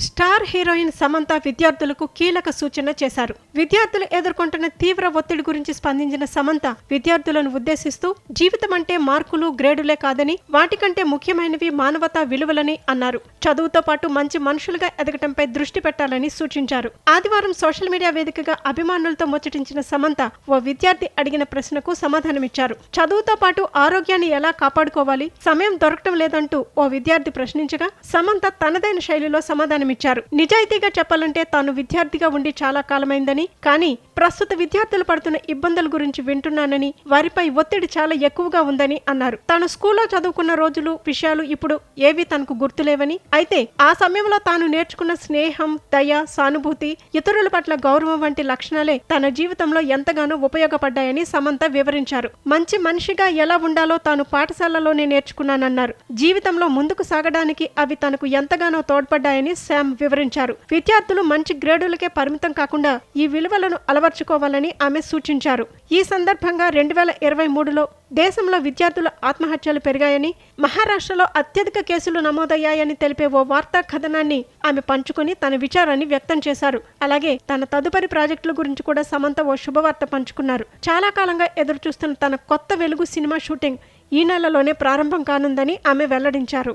Star heroine Samantha విద్యార్థులకు కీలక సూచన చేశారు. విద్యార్థులు ఎదుర్కొంటున్న తీవ్ర ఒత్తిడి గురించి స్పందించిన సమంత విద్యార్థులను ఉద్దేశిస్తూ జీవితం అంటే మార్కులు గ్రేడులే కాదని వాటికంటే ముఖ్యమైనవి మానవతా విలువలని అన్నారు. చదువుతో పాటు మంచి మనుషులుగా ఎదగటంపై దృష్టి పెట్టాలని సూచించారు. ఆదివారం సోషల్ మీడియా వేదికగా అభిమానులతో ముచ్చటించిన సమంత ఓ విద్యార్థి అడిగిన ప్రశ్నకు సమాధానమిచ్చారు. చదువుతో పాటు ఆరోగ్యాన్ని ఎలా కాపాడుకోవాలి? సమయం దొరకటం లేదంటూ ఓ విద్యార్థి ప్రశ్నించగా సమంత తనదైన శైలిలో సమాధానం సమాధానమిచ్చారు నిజాయితీగా చెప్పాలంటే తాను విద్యార్థిగా ఉండి చాలా కాలమైందని కానీ ప్రస్తుత విద్యార్థులు పడుతున్న ఇబ్బందుల గురించి వింటున్నానని వారిపై ఒత్తిడి చాలా ఎక్కువగా ఉందని అన్నారు. తాను స్కూల్లో చదువుకున్న రోజులు విషయాలు ఇప్పుడు ఏవి తనకు గుర్తులేవని అయితే ఆ సమయంలో తాను నేర్చుకున్న స్నేహం దయ సానుభూతి ఇతరుల పట్ల గౌరవం వంటి లక్షణాలే తన జీవితంలో ఎంతగానో ఉపయోగపడ్డాయని సమంత వివరించారు. మంచి మనిషిగా ఎలా ఉండాలో తాను పాఠశాలలోనే నేర్చుకున్నానన్నారు. జీవితంలో ముందుకు సాగడానికి అవి తనకు ఎంతగానో తోడ్పడ్డాయని శామ్ వివరించారు. విద్యార్థులు మంచి గ్రేడులకే పరిమితం కాకుండా ఈ విలువలను అలవర్చుకోవాలని ఆమె సూచించారు. ఈ సందర్భంగా రెండు వేల ఇరవై మూడులో దేశంలో విద్యార్థుల ఆత్మహత్యలు పెరిగాయని మహారాష్ట్రలో అత్యధిక కేసులు నమోదయ్యాయని తెలిపే ఓ వార్తా కథనాన్ని ఆమె పంచుకుని తన విచారాన్ని వ్యక్తం చేశారు. అలాగే తన తదుపరి ప్రాజెక్టుల గురించి కూడా సమంత ఓ శుభవార్త పంచుకున్నారు. చాలా కాలంగా ఎదురుచూస్తున్న తన కొత్త వెలుగు సినిమా షూటింగ్ ఈ నెలలోనే ప్రారంభం కానుందని ఆమె వెల్లడించారు.